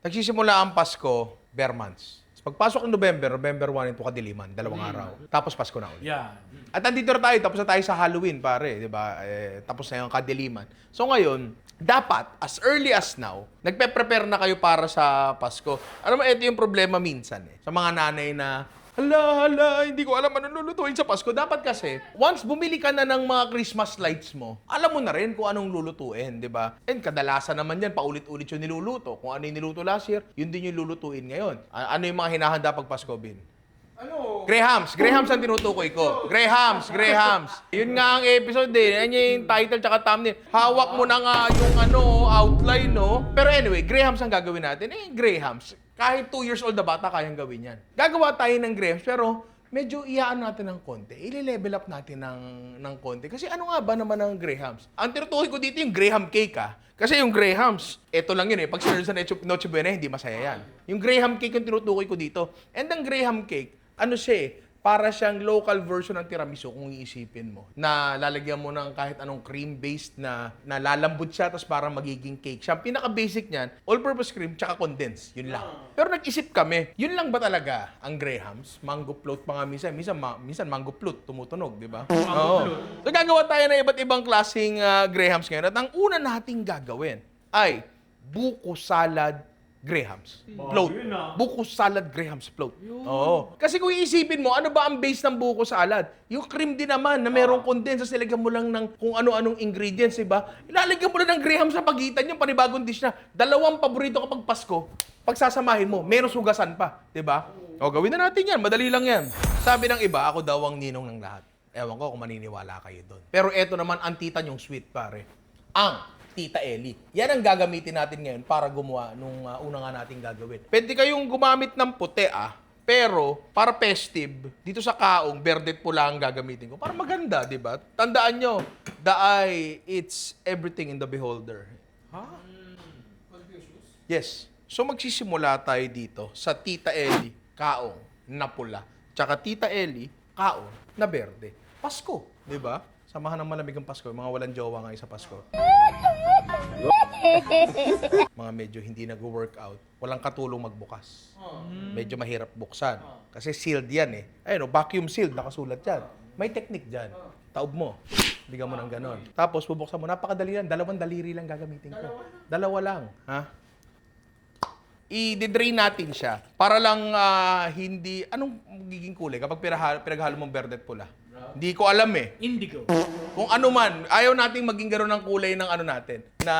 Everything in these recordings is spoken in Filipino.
Nagsisimula ang Pasko, bare months. Pagpasok ng November, November 1 ito kadiliman, dalawang araw. Tapos Pasko na ulit. Yan. At andito na tayo, tapos na tayo sa Halloween, pare, di ba? Eh, tapos na yung kadiliman. So ngayon, dapat, as early as now, nagpe-prepare na kayo para sa Pasko. Alam mo, ito yung problema minsan eh. Sa mga nanay na, hala, hala, hindi ko alam anong lulutuin sa Pasko. Dapat kasi, once bumili ka na ng mga Christmas lights mo, alam mo na rin kung anong lulutuin, di ba? And kadalasan naman yan, paulit-ulit yung niluluto. Kung ano yung niluto last year, yun din yung lulutuin ngayon. A- ano yung mga hinahanda pag Pasko, Bin? Ano? Grahams. Grahams ang tinutukoy ko. Grahams, Grahams. Yun nga ang episode eh. Yan yung title tsaka thumbnail. Hawak mo na nga yung ano, outline, no? Pero anyway, Grahams ang gagawin natin. Eh, Grahams. Kahit 2 years old na bata, kayang gawin yan. Gagawa tayo ng Grahams, pero medyo iyaan natin ng konti. I-level up natin ng, ng konti. Kasi ano nga ba naman ang Grahams? Ang tinutukoy ko dito yung Graham cake, ah. Kasi yung Grahams, eto lang yun eh. Pag sinunod sa Noche Buena, hindi masaya yan. Yung Graham cake yung tinutukoy ko dito. And ang Graham cake, ano siya eh, para siyang local version ng tiramisu kung iisipin mo. Na lalagyan mo ng kahit anong cream-based na, na lalambot siya tapos parang magiging cake siya. Pinaka-basic niyan, all-purpose cream tsaka condensed. Yun lang. Pero nag-isip kami, yun lang ba talaga ang Grahams? Mango float pa nga minsan. Minsan, ma- minsan mango float, tumutunog, di ba? Oo. So gagawa tayo ng iba't ibang klaseng ah, Grahams ngayon. At ang una nating gagawin ay buko salad Grahams. Float. yun ah. Buko salad Graham's float. Oo. Kasi kung iisipin mo, ano ba ang base ng buko salad? Yung cream din naman na merong condensed, tapos ilagyan mo lang ng kung ano-anong ingredients, iba? Ilalagyan mo na ng Graham sa pagitan yung panibagong dish na. Dalawang paborito kapag Pasko, pagsasamahin mo, meron sugasan pa, di ba? O, gawin na natin yan. Madali lang yan. Sabi ng iba, ako daw ang ninong ng lahat. Ewan ko kung maniniwala kayo doon. Pero eto naman ang tita yung sweet, pare. Ang Tita Ellie. Yan ang gagamitin natin ngayon para gumawa nung uh, una nga natin gagawin. Pwede kayong gumamit ng puti ah, pero para festive, dito sa kaong, verdet pula ang gagamitin ko. Para maganda, di ba? Tandaan nyo, the eye, it's everything in the beholder. Ha? Yes. So magsisimula tayo dito sa Tita Ellie, kaong na pula. Tsaka Tita Ellie, kaong na berde. Pasko, di ba? Samahan ng malamig ang Pasko, mga walang jowa ngayon sa Pasko. mga medyo hindi nag-workout, walang katulong magbukas. Medyo mahirap buksan. Kasi sealed yan eh. Ayun, oh, vacuum sealed, nakasulat yan. May technique dyan. Taob mo. Bigyan mo ng ganon. Tapos bubuksan mo, napakadali lang. Dalawang daliri lang gagamitin ko. Dalawa lang. Ha? i-drain natin siya para lang ah, hindi anong magiging kulay kapag pinaghalo, pinaghalo mong verde at pula. Hindi ko alam eh. Indigo. Kung ano man, ayaw nating maging gano'n ng kulay ng ano natin, na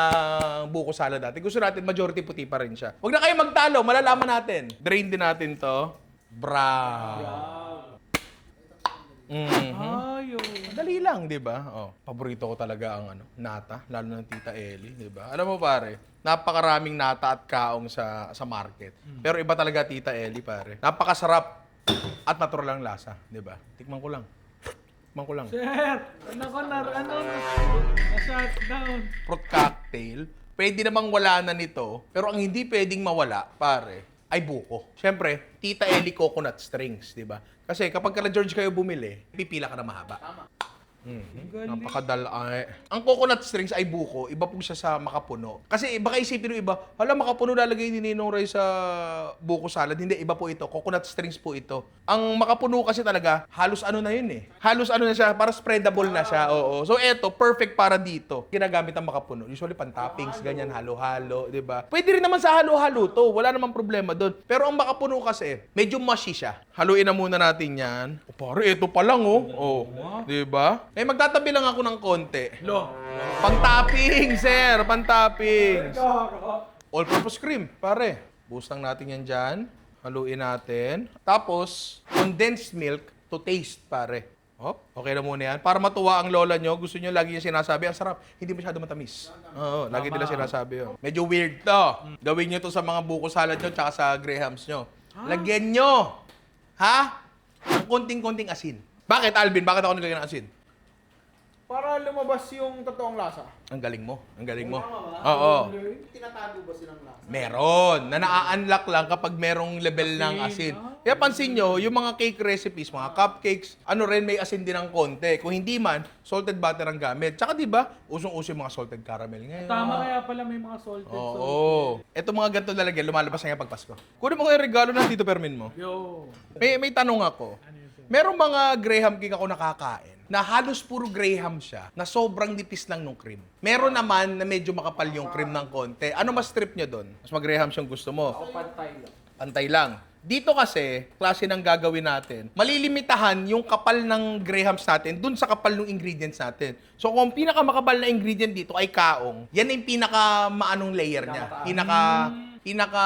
buko salad natin. Gusto natin majority puti pa rin siya. Huwag na kayo magtalo, malalaman natin. Drain din natin to. Brown. Mhm. Ayo. Madali lang, di ba? Oh, paborito ko talaga ang ano, nata, lalo ng Tita Ellie, di ba? Alam mo pare, napakaraming nata at kaong sa sa market. Pero iba talaga Tita Ellie, pare. Napakasarap at natural ang lasa, di ba? Tikman ko lang. Tikman ko lang. Sir, ano ko na, ano, na-shut down. Fruit cocktail, pwede namang wala na nito, pero ang hindi pwedeng mawala, pare, ay buko. Siyempre, Tita Ellie coconut strings, di ba? Kasi kapag kala George kayo bumili, pipila ka na mahaba. Mhm. Napakadal ay. Ang coconut strings ay buko, iba po siya sa makapuno. Kasi baka isipin ng iba, hala makapuno lalagay ni Ninong Ray sa buko salad. Hindi, iba po ito. Coconut strings po ito. Ang makapuno kasi talaga, halos ano na yun eh. Halos ano na siya, para spreadable na siya. Oo. So eto, perfect para dito. Ginagamit ang makapuno. Usually pan toppings, ganyan, halo-halo, di ba? Pwede rin naman sa halo-halo to. Wala namang problema doon. Pero ang makapuno kasi, medyo mushy siya. Haluin na muna natin yan. O pare, ito pa lang oh. Oh, di ba? Eh, magtatabi lang ako ng konti. Lo. Pang-topping, sir. Pang-toppings. All-purpose cream, pare. Lang natin yan dyan. Haluin natin. Tapos, condensed milk to taste, pare. Hop, okay na muna yan. Para matuwa ang lola nyo, gusto nyo lagi yung sinasabi, ang sarap. Hindi masyado matamis. Oo, lagi nila sinasabi yun. Medyo weird to. Gawin nyo to sa mga buko salad nyo tsaka sa grahams nyo. Lagyan nyo. Ha? Ang konting-konting asin. Bakit, Alvin? Bakit ako nilagyan ng asin? Para lumabas yung totoong lasa. Ang galing mo. Ang galing mo. Oo. Tinatago ba silang lasa? Meron. Na na-unlock lang kapag merong level ng asin. Asin, ah. Kaya pansin nyo, yung mga cake recipes, mga cupcakes, ano rin may asin din ng konti. Kung hindi man, salted butter ang gamit. Tsaka di ba, usong-uso yung mga salted caramel ngayon. Tama kaya pala may mga salted Oo. Ito mga ganito lalagyan, lumalabas na pag Pasko. Kunin mo yung regalo ng Tito Permin mo. Yo. May, may tanong ako. Ano yun? Merong mga Graham cake ako nakakain na halos puro Graham siya, na sobrang nipis lang nung cream. Meron naman na medyo makapal yung cream ng konti. Ano mas trip nyo doon? Mas mag-Graham siyang gusto mo? Ako pantay lang. Pantay lang. Dito kasi, klase ng gagawin natin, malilimitahan yung kapal ng grahams natin dun sa kapal ng ingredients natin. So kung ang pinakamakapal na ingredient dito ay kaong, yan yung pinaka maanong layer niya. Pinaka pinaka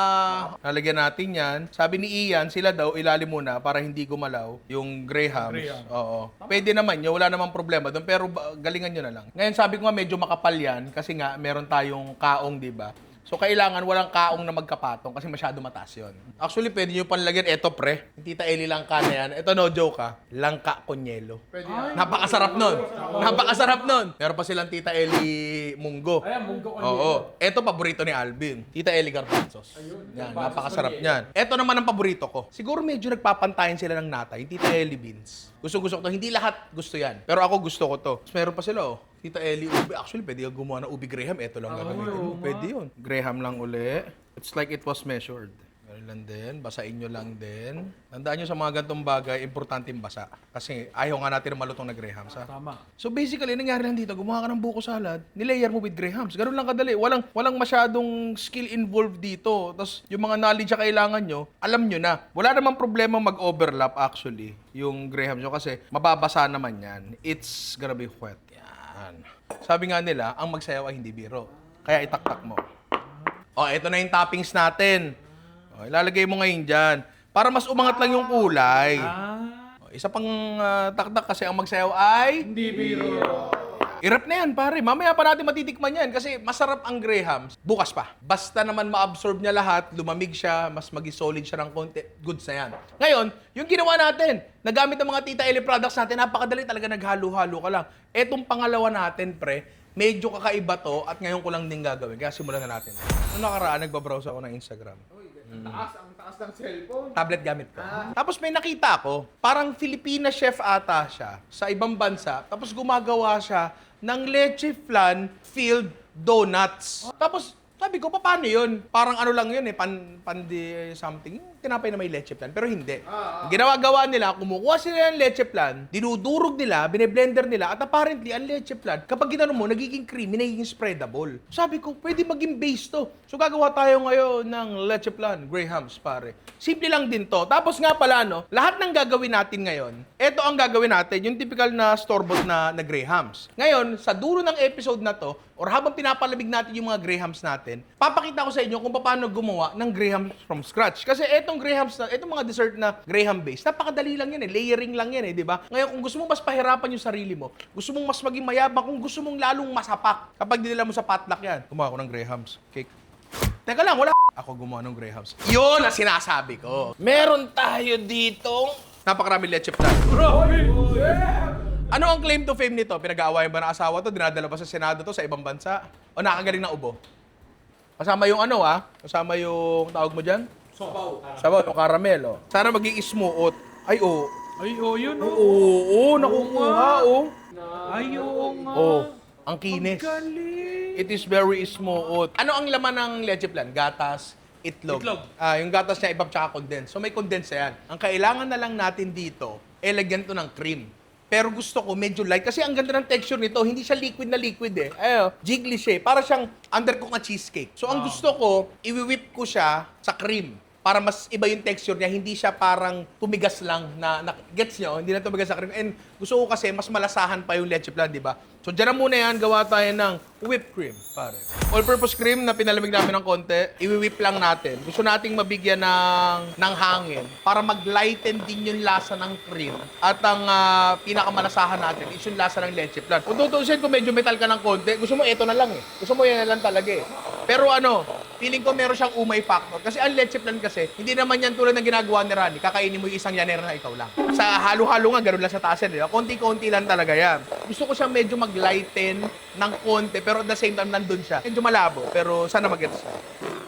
lalagyan natin yan. Sabi ni Ian, sila daw ilalim muna para hindi gumalaw yung grahams. Graham. Oo. Pwede naman yun, wala namang problema doon, pero ba- galingan nyo na lang. Ngayon sabi ko nga medyo makapal yan kasi nga meron tayong kaong, di ba? So, kailangan walang kaong na magkapatong kasi masyado mataas yun. Actually, pwede nyo panlagyan, eto pre, Tita Eli Langka na yan. Ito no joke ha, Langka Konyelo. Pwede Napakasarap nun. Napakasarap nun. Meron pa silang Tita Eli Munggo. Ayan, munggo ko Oo. Ito paborito ni Alvin. Tita Eli Garbanzos. Yan, napakasarap niyan. Ito naman ang paborito ko. Siguro medyo nagpapantayan sila ng nata. Yung Tita Eli Beans. Gusto gusto ko to. Hindi lahat gusto yan. Pero ako gusto ko to. Tapos meron pa sila oh. Tita Eli Ubi. Actually, pwede ka gumawa ng Ubi Graham. Ito lang gagamitin mo. oo nga. Pwede yun. Graham lang uli. It's like it was measured. Ganun lang din. Basain nyo lang din. Tandaan nyo sa mga gantong bagay, importante yung basa. Kasi ayaw nga natin ng malutong na Grahams. Ha? Tama. So basically, nangyari lang dito, gumawa ka ng buko salad, nilayer mo with grahams. Ganun lang kadali. Walang, walang masyadong skill involved dito. Tapos yung mga knowledge na kailangan nyo, alam nyo na. Wala namang problema mag-overlap actually yung grahams nyo kasi mababasa naman yan. It's gonna be wet. Yan. Sabi nga nila, ang magsayaw ay hindi biro. Kaya itaktak mo. Oh, ito na yung toppings natin. Oh, ilalagay mo ngayon dyan. Para mas umangat lang yung kulay. Ah, Oh, Isa pang ah, takdak kasi ang magsayaw ay... hindi biro. Irap na yan, pare. Mamaya pa natin matitikman yan kasi masarap ang Grahams. Bukas pa. Basta naman ma-absorb niya lahat, lumamig siya, mas maging solid siya ng konti, goods na yan. Ngayon, yung ginawa natin, nagamit ng mga Tita Eli products natin, napakadali talaga naghalo-halo ka lang. Etong pangalawa natin, pre, medyo kakaiba to at ngayon ko lang din gagawin. Kaya simulan na natin. Noong nakaraan, nagbabrowse ako ng Instagram. Ang taas, ang taas ng cellphone. Tablet gamit ko. Tapos may nakita ko, parang Filipina chef ata siya sa ibang bansa. Tapos gumagawa siya ng leche flan filled donuts. Tapos sabi ko, paano yun? Parang ano lang yun eh, pan, pandi something. Tinapay na may leche flan, pero hindi. Ang ginawa-gawa nila, kumukuha sila ng leche flan, dinudurog nila, bineblender nila, at apparently, ang leche flan, kapag ginano mo, nagiging creamy, nagiging spreadable. Sabi ko, pwede maging base to. So gagawa tayo ngayon ng leche flan, Grahams, pare. Simple lang din to. Tapos nga pala, no, lahat ng gagawin natin ngayon, ito ang gagawin natin, yung typical na store-bought na, na Grahams. Ngayon, sa dulo ng episode na to, or habang pinapalamig natin yung mga Grahams natin, papakita ko sa inyo kung paano gumawa ng Grahams from scratch. Kasi etong Grahams na, etong mga dessert na Graham base, napakadali lang yan eh, layering lang yan eh, di ba? Ngayon, kung gusto mo mas pahirapan yung sarili mo, gusto mong mas maging mayabang, kung gusto mong lalong masapak, kapag dinala mo sa potluck yan, gumawa ko ng Grahams cake. Teka lang, wala. Ako gumawa ng Grahams. Yun ang sinasabi ko. Meron tayo dito. Napakarami leche plan. Ano ang claim to fame nito? Pinag-aawayan ba ng asawa to? Dinadala ba sa Senado to sa ibang bansa? O nakagaling na ubo? Kasama yung ano ah? Kasama yung tawag mo dyan? Sobaw. Sabaw, yung caramel oh. Sana maging smooth. Ay, oo. Ay, oh, yun, oh. Oo, oo, nakukuha, oo. Ay, oo nga. Oo, ang kinis. Galing. It is very smooth. Ano ang laman ng leche plan? Gatas, itlog. Itlog. Ah, yung gatas niya ibab tsaka condense. So may condense yan. Ang kailangan na lang natin dito, eh lagyan to ng cream. Pero gusto ko medyo light kasi ang ganda ng texture nito, hindi siya liquid na liquid eh. Ayo, jiggly siya. eh. Para siyang undercooked na cheesecake. So ang gusto ko, iwi-whip ko siya sa cream para mas iba yung texture niya, hindi siya parang tumigas lang na, na gets nyo, hindi na tumigas sa cream. And gusto ko kasi mas malasahan pa yung leche plan, di ba? So dyan na muna yan, gawa tayo ng whipped cream, pare. All-purpose cream na pinalamig namin ng konti, iwi-whip lang natin. Gusto nating mabigyan ng, ng hangin para mag-lighten din yung lasa ng cream. At ang ah, pinakamalasahan natin is yung lasa ng leche plan. Kung tutusin kung medyo metal ka ng konti, gusto mo ito na lang eh. Gusto mo yan na lang talaga eh. Pero ano, feeling ko meron siyang umay factor. Kasi ang leche plan kasi, hindi naman yan tulad ng ginagawa ni Rani, kakainin mo yung isang yanera na ikaw lang. Sa halo-halo nga, ganun lang sa taas yan. Konti-konti lang talaga yan. Gusto ko siya medyo mag-lighten ng konti, pero at the same time, nandun siya. Medyo malabo, pero sana mag-gets siya.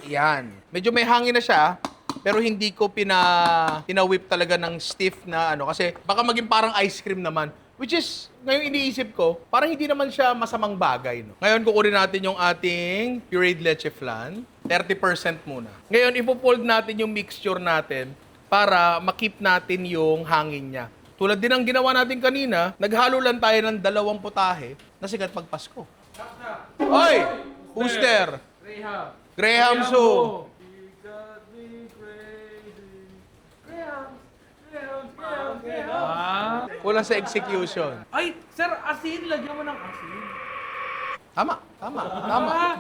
Yan. Medyo may hangin na siya, pero hindi ko pina pina-whip talaga ng stiff na ano kasi baka maging parang ice cream naman. Which is, ngayon iniisip ko, parang hindi naman siya masamang bagay. No? Ngayon, kukunin natin yung ating pureed leche flan. 30% muna. Ngayon, ipopold natin yung mixture natin para makip natin yung hangin niya. Tulad din ng ginawa natin kanina, naghalo lang tayo ng dalawang putahe na sikat pag Pasko. Oy! Who's there? Graham. Graham Su. Kulang sa execution. Ay, sir, asin. Lagyan mo ng asin. Tama, tama, tama. Ah.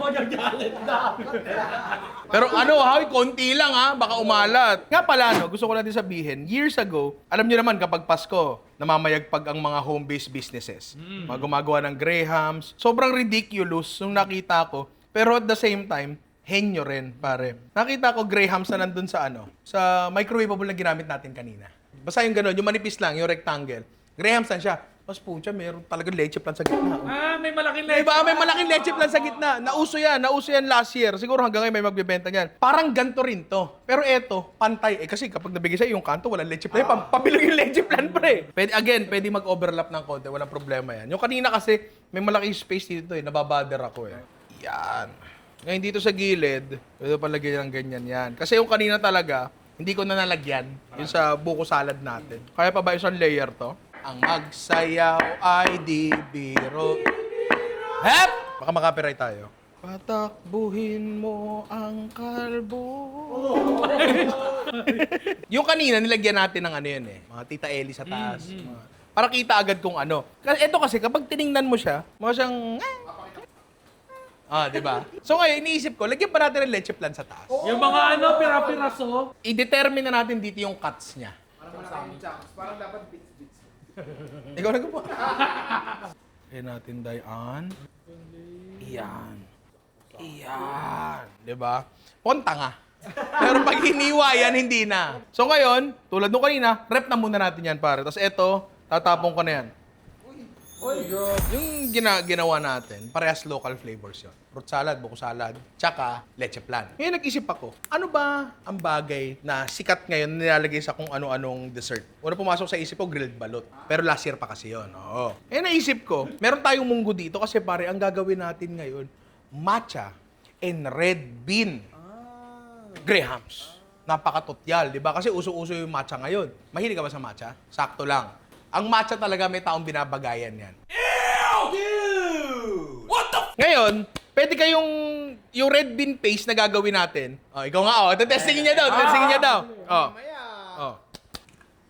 Pero ano, ha, konti lang ha, baka umalat. Nga pala, no, gusto ko lang din sabihin, years ago, alam niyo naman kapag Pasko, namamayagpag ang mga home-based businesses. Mga gumagawa ng Grahams. Sobrang ridiculous nung nakita ko. Pero at the same time, henyo rin, pare. Nakita ko Grahams na nandun sa ano, sa microwavable na ginamit natin kanina. Basta yung gano'n, yung manipis lang, yung rectangle. Grahams na siya. Mas pucha, meron talagang leche plan sa gitna. oh. Ah, may malaking May ba may malaking leche plan sa gitna. Nauso yan, nauso yan last year. Siguro hanggang ngayon may magbebenta niyan. Parang ganto rin to. Pero eto, pantay. Eh kasi kapag nabigay sa'yo yung kanto, walang leche plan. Pam pabilog yung leche plan pre. Pwede, again, pwede mag-overlap ng konti. Walang problema yan. Yung kanina kasi, may malaking space dito eh. Nababother ako eh. Yan. Ngayon dito sa gilid, pwede palagyan ng ganyan yan. Kasi yung kanina talaga, hindi ko na nalagyan. Yung sa buko salad natin. Kaya pa ba isang layer to? Ang magsayaw ay di biro. Hep! Baka makapiright tayo. Patakbuhin mo ang kalbo. yung kanina, nilagyan natin ng ano yun eh. Mga tita Eli sa taas. Mga- para kita agad kung ano. Kasi ito kasi, kapag tiningnan mo siya, mga siyang... Ah, di ba? So ngayon, iniisip ko, lagyan pa natin ng leche plan sa taas. Yung mga ano, pira-piraso. I-determine na natin dito yung cuts niya. Parang malaking chunks. Parang dapat. Ikaw na gumawa. Ayan natin, Dayan. Iyan. Iyan. Di ba? Ponta nga. Pero pag hiniwa yan, hindi na. So ngayon, tulad nung kanina, rep na muna natin yan, pare. Tapos eto, tatapong ko na yan. Yung gina ginawa natin, parehas local flavors yun. Fruit salad, buko salad, tsaka leche plan. Ngayon nag-isip ako, ano ba ang bagay na sikat ngayon na nilalagay sa kung ano-anong dessert? Una pumasok sa isip ko, grilled balot. Pero last year pa kasi yun. Oo. Eh naisip ko, meron tayong munggo dito kasi pare, ang gagawin natin ngayon, matcha and red bean. Grahams. Napakatutyal, di ba? Kasi uso-uso yung matcha ngayon. Mahilig ka ba sa matcha? Sakto lang. Ang matcha talaga may taong binabagayan yan. What the Ngayon, pwede kayong yung red bean paste na gagawin natin. Oh, ikaw nga, oh. Testingin niya daw, testingin niya daw. Oh. Maya. Oh.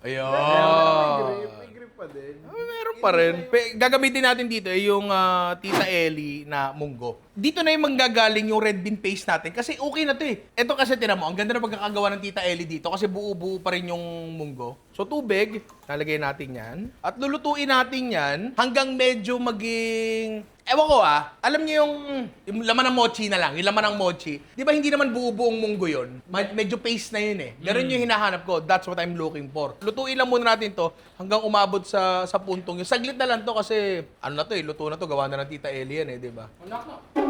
May Ayun. grip, may grip pa din. Ah, meron pa rin. Pe- gagamitin natin dito eh, yung ah, Tita Ellie na munggo. Dito na yung manggagaling yung red bean paste natin kasi okay na to eh. Ito kasi tinan mo, ang ganda na pagkakagawa ng Tita Ellie dito kasi buo-buo pa rin yung munggo. So tubig, lalagay natin yan. At lulutuin natin yan hanggang medyo maging... Ewan ko ah, alam niyo yung, yung laman ng mochi na lang, yung laman ng mochi. Di ba hindi naman buo-buong munggo yun? Medyo paste na yun eh. Ganun yung hinahanap ko. That's what I'm looking for. Lutuin lang muna natin to hanggang umabot sa sa puntong yun. Saglit na lang to kasi ano na to eh, luto na to, gawa na ng Tita Ellie yan eh, di ba?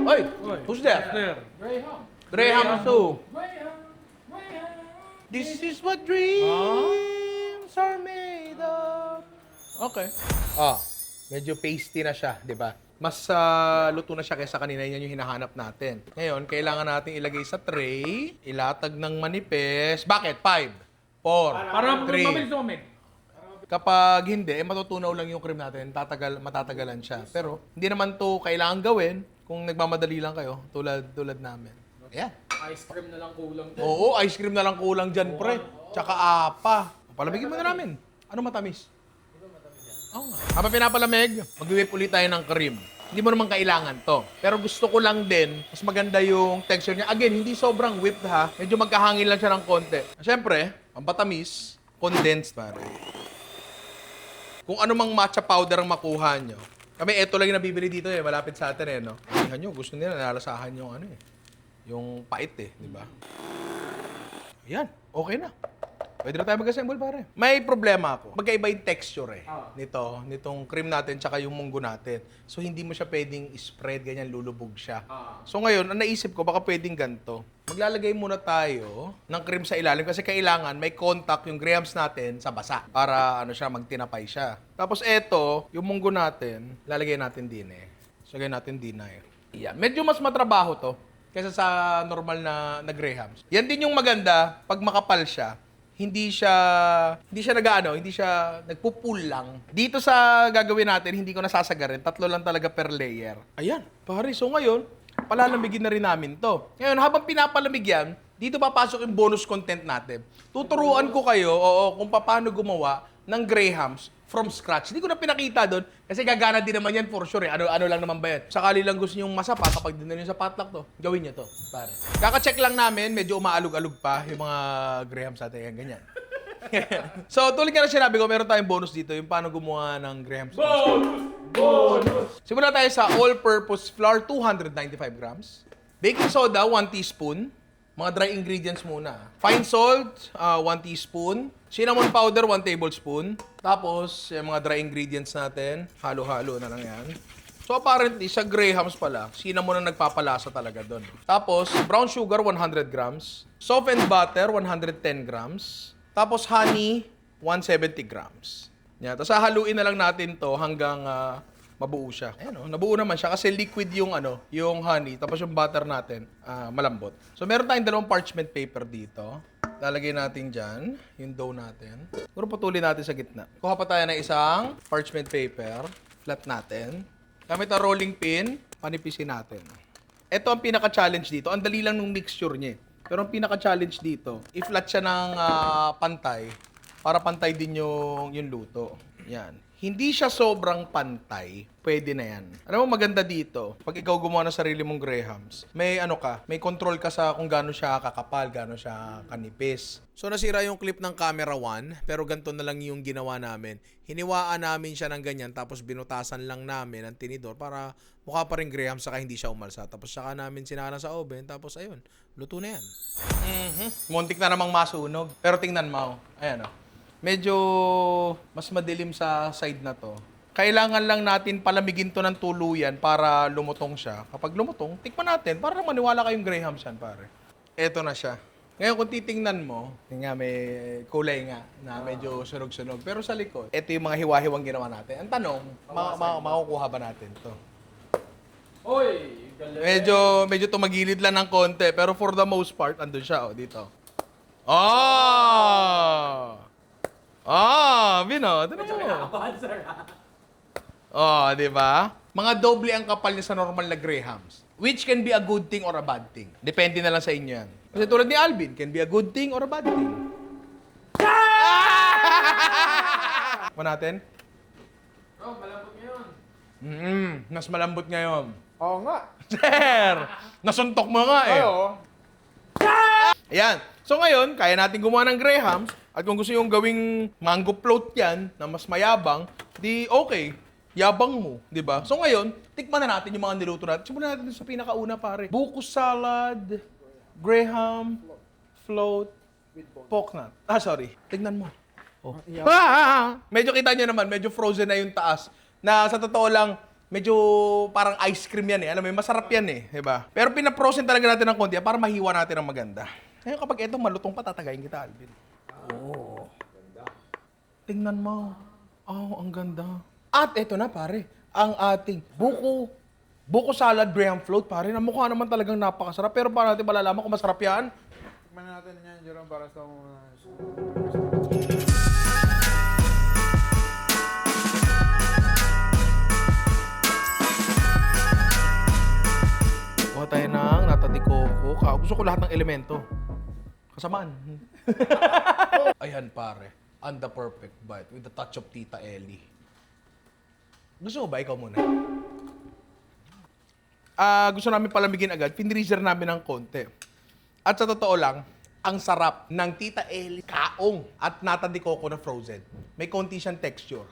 Oy, who's there? Sir. Graham Su. This is what dreams are made of. Okay. Ah, medyo pasty na siya, di ba? Mas ah, luto na siya kaysa kanina yan yung hinahanap natin. Ngayon, kailangan natin ilagay sa tray, ilatag ng manipis. Bakit? 5, 4, Para 3. mabilis lumamig. Kapag hindi, eh, matutunaw lang yung cream natin, tatagal, matatagalan siya. Pero hindi naman to kailangan gawin kung nagmamadali lang kayo, tulad tulad namin. Ayan. Ice cream na lang kulang. Oo, ice cream na lang kulang dyan, pre. Tsaka apa. Palamigin muna namin. Ano matamis? Oo nga. Habang pinapalamig, mag-whip ulit tayo ng cream. Hindi mo naman kailangan to. Pero gusto ko lang din, mas maganda yung texture niya. Again, hindi sobrang whipped ha. Medyo magkahangin lang siya ng konti. Siyempre, ang patamis, condensed pare. Kung ano mang matcha powder ang makuha nyo. Kami, eto lang yung nabibili dito eh, malapit sa atin eh, no? Sabihan nyo, gusto nila, nalalasahan yung ano eh. Yung pait eh, di ba? Ayan, okay na. Pwede na tayo mag-assemble, pare. May problema ako. Magkaiba yung texture eh. Ah. Nito, nitong cream natin tsaka yung munggo natin. So, hindi mo siya pwedeng spread, ganyan, lulubog siya. Ah. So, ngayon, ang naisip ko, baka pwedeng ganito. Maglalagay muna tayo ng cream sa ilalim kasi kailangan may contact yung grahams natin sa basa para ano siya, magtinapay siya. Tapos eto, yung munggo natin, lalagay natin din eh. So, lagay natin din na eh. Yan. Medyo mas matrabaho to kaysa sa normal na, na grahams. Yan din yung maganda, pag makapal siya, hindi siya hindi siya nagaano, hindi siya nagpupul lang. Dito sa gagawin natin, hindi ko nasasagarin. Tatlo lang talaga per layer. Ayan, pare. So ngayon, palalamigin na rin namin to. Ngayon, habang pinapalamig yan, dito papasok yung bonus content natin. Tuturuan ko kayo, oo, kung paano gumawa ng grahams from scratch. Hindi ko na pinakita doon kasi gagana din naman yan for sure. Eh. Ano, ano lang naman ba yan? Sakali lang gusto nyo masapa kapag dinala nyo sa potluck to, gawin nyo to. Pare. Kaka-check lang namin, medyo umaalog-alog pa yung mga grahams natin. Yan, ganyan. so, tulad nga na sinabi ko, meron tayong bonus dito, yung paano gumawa ng grahams. Bonus! Bonus! Simula tayo sa all-purpose flour, 295 grams. Baking soda, 1 teaspoon. Mga dry ingredients muna. Fine salt, 1 teaspoon. Cinnamon powder, 1 tablespoon. Tapos, yung mga dry ingredients natin, halo-halo na lang yan. So apparently, sa grahams pala, cinnamon ang nagpapalasa talaga doon. Tapos, brown sugar, 100 grams. Softened butter, 110 grams. Tapos, honey, 170 grams. Yan. Tapos, hahaluin na lang natin to hanggang ah, mabuo siya. Ayan o, nabuo naman siya kasi liquid yung ano, yung honey, tapos yung butter natin, ah, malambot. So meron tayong dalawang parchment paper dito. Lalagay natin dyan, yung dough natin. Puro putulin natin sa gitna. Kuha pa tayo ng isang parchment paper, flat natin. Gamit ang rolling pin, panipisin natin. Ito ang pinaka-challenge dito. Ang dali lang ng mixture niya. eh. Pero ang pinaka-challenge dito, i-flat siya ng ah, pantay para pantay din yung, yung luto. Yan. Hindi siya sobrang pantay, pwede na yan. Alam mo maganda dito, pag ikaw gumawa ng sarili mong grahams, may ano ka, may control ka sa kung gaano siya kakapal, gaano siya kanipis. So nasira yung clip ng camera 1, pero ganito na lang yung ginawa namin. Hiniwaan namin siya ng ganyan, tapos binutasan lang namin ang tinidor para mukha pa rin graham saka hindi siya umalsa. Tapos saka namin sinara sa oven, tapos ayun, luto na yan. Mhm. Muntik na namang masunog. Pero tingnan mo, ayan o. Medyo mas madilim sa side na to. Kailangan lang natin palamigin to ng tuluyan para lumutong siya. Kapag lumutong, tikman natin para maniwala kayong Graham yan, pare. Eto na siya. Ngayon, kung titingnan mo, yun nga, may kulay nga na medyo sunog-sunog. Pero sa likod, ito yung mga hiwa-hiwang ginawa natin. Ang tanong, ma- ma- makukuha ba natin to? Oy! Galing. Medyo, medyo tumagilid lang ng konti. Pero for the most part, andun siya, oh, dito. Ah! Ah, Bino, ito mo. Oh, di ba? Mga doble ang kapal niya sa normal na Grahams. Which can be a good thing or a bad thing. Depende na lang sa inyo yan. Kasi tulad ni Alvin, can be a good thing or a bad thing. Ah! Pa natin? Oh, malambot ngayon. Mm, mas malambot ngayon. Oo nga. Sir! Nasuntok mo nga eh. Oo. Ayan. So ngayon, kaya natin gumawa ng grahams. At kung gusto yung gawing mango float yan, na mas mayabang, di okay. Yabang mo, di ba? So ngayon, tikman na natin yung mga niluto natin. Simulan natin sa pinakauna, pare. Buko salad, graham, float, pork nut. Ah, sorry. Tignan mo. Oh. Ah! Medyo kita nyo naman, medyo frozen na yung taas. Na sa totoo lang, medyo parang ice cream yan eh. Alam mo, masarap yan eh. Diba? Pero pinaprosen talaga natin ng konti para mahiwa natin ang maganda. Ngayon kapag ito malutong pa, tatagayin kita, Alvin. Oo. Tingnan mo. Oh, ang ganda. At ito na, pare. Ang ating buko buko salad graham float, pare. Na mukha naman talagang napakasarap. Pero paano natin malalaman kung masarap yan? Tikman natin yan, Jerome, para sa mga... Kuha tayo ng nata de coco. Gusto ko lahat ng elemento. Kasamaan. Ayan pare. And the perfect bite with the touch of Tita Ellie. Gusto mo ba? Ikaw muna. Ah, gusto namin palamigin agad. Pinreaser namin ng konti. At sa totoo lang, ang sarap ng Tita Ellie kaong at nata de coco na frozen. May konti siyang texture.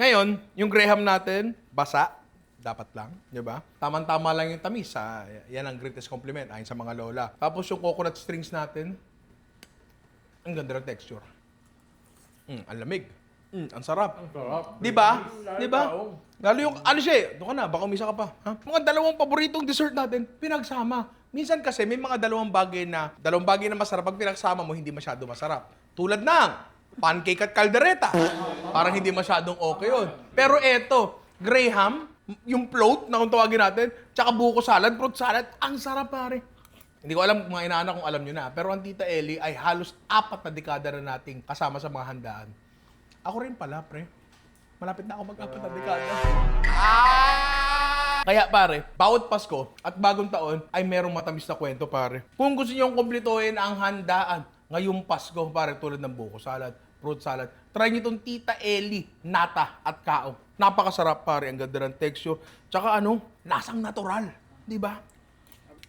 Ngayon, yung graham natin, basa. dapat lang, di ba? Tama-tama lang yung tamis, ha? Yan ang greatest compliment ayon sa mga lola. Tapos yung coconut strings natin, ang ganda ng texture. Mm, ang lamig. Mm, ang sarap. Sarap. Di ba? Di ba? Lalo yung, ano siya eh, doon ka na, baka umisa ka pa. Ha? Mga dalawang paboritong dessert natin, pinagsama. Minsan kasi may mga dalawang bagay na, dalawang bagay na masarap, pag pinagsama mo, hindi masyado masarap. Tulad ng pancake at caldereta. Parang hindi masyadong okay yun. Pero eto, graham, yung float na kung tawagin natin, tsaka buko salad, fruit salad, ang sarap pare. Hindi ko alam mga inaanak kung alam nyo na. Pero ang Tita Ellie ay halos apat na dekada na nating kasama sa mga handaan. Ako rin pala, pre. Malapit na ako mag-apat na dekada. Ah! Kaya pare, bawat Pasko at bagong taon ay merong matamis na kwento pare. Kung gusto niyo kumpletuhin ang handaan ngayong Pasko pare tulad ng buko salad, fruit salad, try niyo itong Tita Ellie, nata at kaong. Napakasarap pare, ang ganda ng texture. Tsaka ano, lasang natural. Di ba?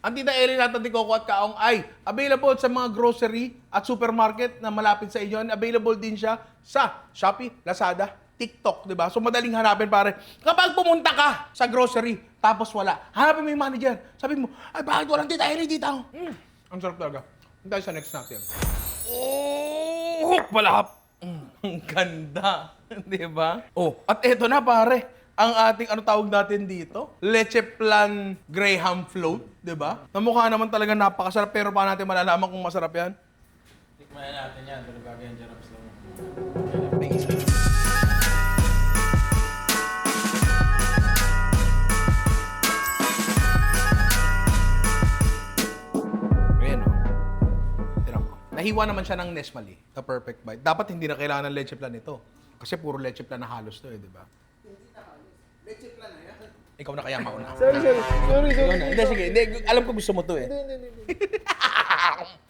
Ang Tita Ellie Nata de Coco at Kaong ay available sa mga grocery at supermarket na malapit sa inyo. And available din siya sa Shopee, Lazada, TikTok, di ba? So madaling hanapin pare. Kapag pumunta ka sa grocery, tapos wala, hanapin mo yung manager. Sabi mo, ay bakit walang Tita Ellie dito? Mm, ang sarap talaga. Hindi tayo sa next natin. Oh, palahap. Mm, ang ganda. Di ba? Oh, at eto na pare ang ating ano tawag natin dito? Leche Plan Graham Float, 'di ba? Na mukha naman talaga napakasarap pero paano natin malalaman kung masarap 'yan? Tikman na natin yan. Pero bagay yan, Jerome Slow. Ayan o. Tinan mo. Nahiwa naman siya ng Nesmali, the perfect bite. Dapat hindi na kailangan ng leche plan ito. Kasi puro leche plan na halos to eh, di ba? Leche plan na yan. Ikaw na kaya mauna. Sorry, sorry. Sorry, Ikaw sorry. na. Hindi, sige. Hindi, alam ko gusto mo to eh.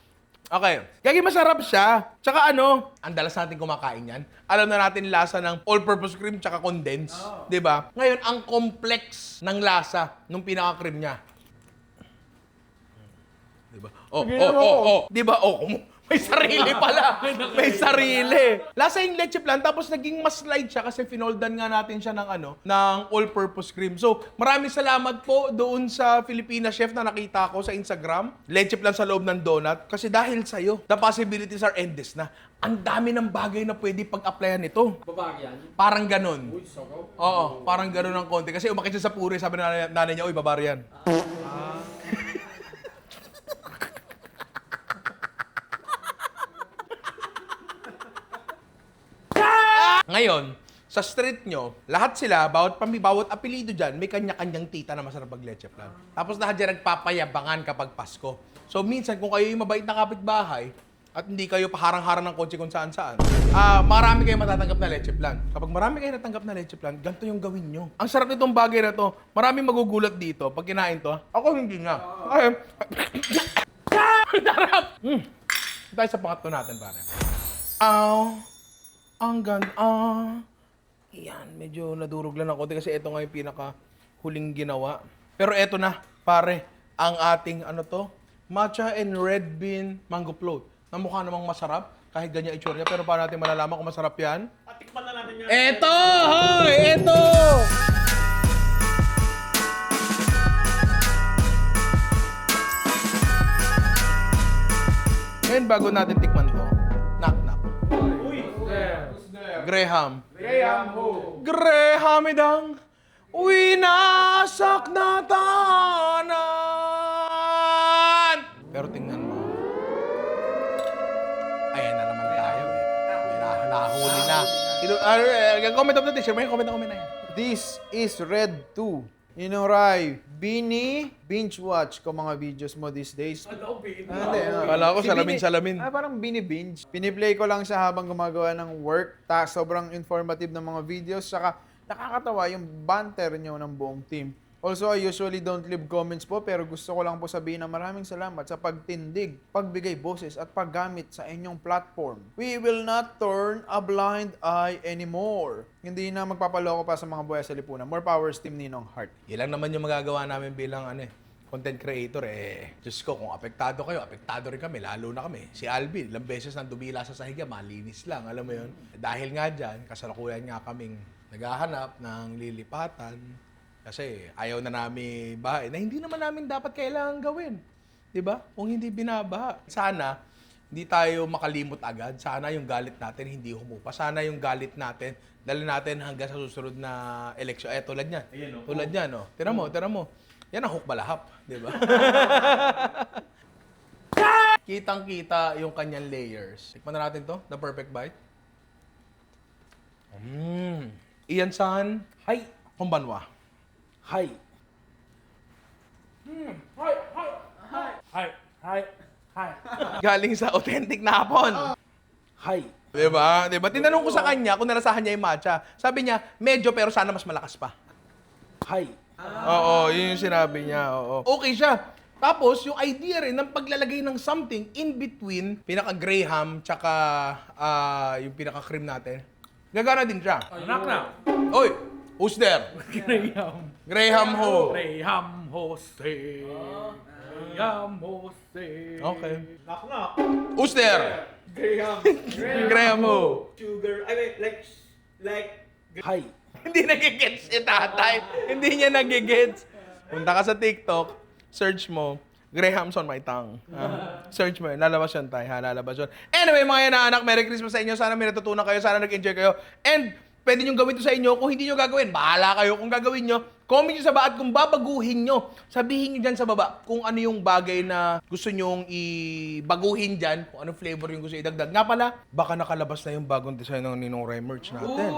Okay. Kaya masarap siya. Tsaka ano, ang dalas natin kumakain yan. Alam na natin lasa ng all-purpose cream tsaka condense. Di ba? Ngayon, ang complex ng lasa nung pinaka-cream niya. Di ba? Oh, Sige oh, oh, oh. oh. Di ba? Oh, kum- may sarili pala. May sarili. Lasa yung leche plan, tapos naging mas light siya kasi finoldan nga natin siya ng ano, ng all-purpose cream. So, maraming salamat po doon sa Filipina chef na nakita ko sa Instagram. Leche plan sa loob ng donut. Kasi dahil sa'yo, the possibilities are endless na. Ang dami ng bagay na pwede pag-applyan nito. Babagi yan. Parang ganun. Uy, sakaw. Oo, parang ganun ng konti. Kasi umakit siya sa puri, sabi ng nanay, niya, uy, babar yan. Ngayon, sa street nyo, lahat sila, bawat pami, bawat apelido dyan, may kanya-kanyang tita na masarap mag leche plan. Tapos lahat dyan nagpapayabangan kapag Pasko. So minsan, kung kayo yung mabait na kapitbahay, at hindi kayo paharang-harang ng kotse kung saan-saan, ah marami kayong matatanggap na leche plan. Kapag marami kayong natanggap na leche plan, ganito yung gawin nyo. Ang sarap nitong bagay na to, maraming magugulat dito pag kinain to. Ako hindi nga. Okay. Darap! Mm. Tayo sa pangatlo natin, pare. Aw. Ang ganda. Yan, medyo nadurog lang ako kasi ito nga yung pinaka huling ginawa. Pero eto na, pare, ang ating ano to, matcha and red bean mango float. Na mukha namang masarap, kahit ganyan itsura niya. Pero paano natin malalaman kung masarap yan? Tikman na natin yan. Eto! Hoy! Eto! Ngayon, bago natin tikman Graham. Graham Ho. Graham idang winasak na tanan. Pero tingnan mo. Ayan na naman tayo eh. May nah- nahuli na. Ito, uh, comment of the. May comment na comment na yan. This is Red 2. Inuray, Bini, binge watch ko mga videos mo these days. Ano, baby? Ah, hindi, ano. Kala ko Si salamin, Bini- salamin. Ah, parang Bini binge. Piniplay ko lang siya habang gumagawa ng work. Ta sobrang informative ng mga videos. Saka nakakatawa yung banter nyo ng buong team. Also, I usually don't leave comments po pero gusto ko lang po sabihin na maraming salamat sa pagtindig, pagbigay boses at paggamit sa inyong platform. We will not turn a blind eye anymore. Hindi na magpapaloko pa sa mga buhay sa lipunan. More powers team Ninong Heart. Yan lang naman yung magagawa namin bilang ano eh, content creator eh. Diyos ko, kung apektado kayo, apektado rin kami, lalo na kami. Si Alvin, ilang beses nang dumila sa sahiga, malinis lang, alam mo yun. Dahil nga dyan, kasalukuyan nga kaming naghahanap ng lilipatan Kasi ayaw na namin bahay na hindi naman namin dapat kailangan gawin. 'Di ba? Kung hindi binabaha. Sana hindi tayo makalimot agad. Sana yung galit natin hindi humupa. Sana yung galit natin dali natin hanggang sa susunod na eleksyon. Eh, tulad niyan. Tulad niyan, no? Tira mo, tira mo. Yan ang hukbalahap, di ba? Kitang-kita yung kanyang layers. Tikman na natin to, the perfect bite. Mmm. Ian san, hay, kumbanwa. Hi. Hi, hi, hi. Hi, hi, hi. Galing sa authentic na hapon. Hi. Di ba? Di ba? Tinanong ko sa kanya kung nalasahan niya yung matcha. Sabi niya, medyo pero sana mas malakas pa. Hi. Oo, yun yung sinabi niya. Oo. Okay siya. Tapos, yung idea rin ng paglalagay ng something in between pinaka-graham tsaka ah, yung pinaka-cream natin. Gagana din siya. Anak na. Oy, who's there? Graham. Graham ho. Graham Jose. Graham Jose. Okay. Knock knock. Who's there? Graham. Graham ho. Sugar. I mean, like, like. Hi. Hindi nagigets si tatay. Hindi niya nagigets. Punta ka sa TikTok, search mo, Graham's on my tongue. Ah, search mo yun. Lalabas yun tayo. Ha? Lalabas yun. Anyway, mga yan anak, Merry Christmas sa inyo. Sana may natutunan kayo. Sana nag-enjoy kayo. And pwede nyo gawin to sa inyo. Kung hindi nyo gagawin, bahala kayo. Kung gagawin nyo, comment nyo sa baba at kung babaguhin nyo, sabihin nyo dyan sa baba kung ano yung bagay na gusto nyong ibaguhin dyan, kung anong flavor yung gusto idagdag. Nga pala, baka nakalabas na yung bagong design ng Ninong Ray merch natin.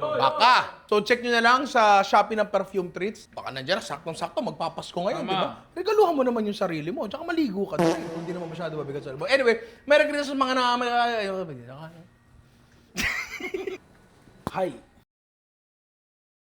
Baka. So check nyo na lang sa Shopee ng Perfume Treats. Baka nandiyan, saktong-sakto, magpapasko ngayon, di ba? Regaluhan mo naman yung sarili mo. Tsaka maligo ka din. Hindi naman masyado mabigat sa mo. Anyway, Merry Christmas mga na... Hi.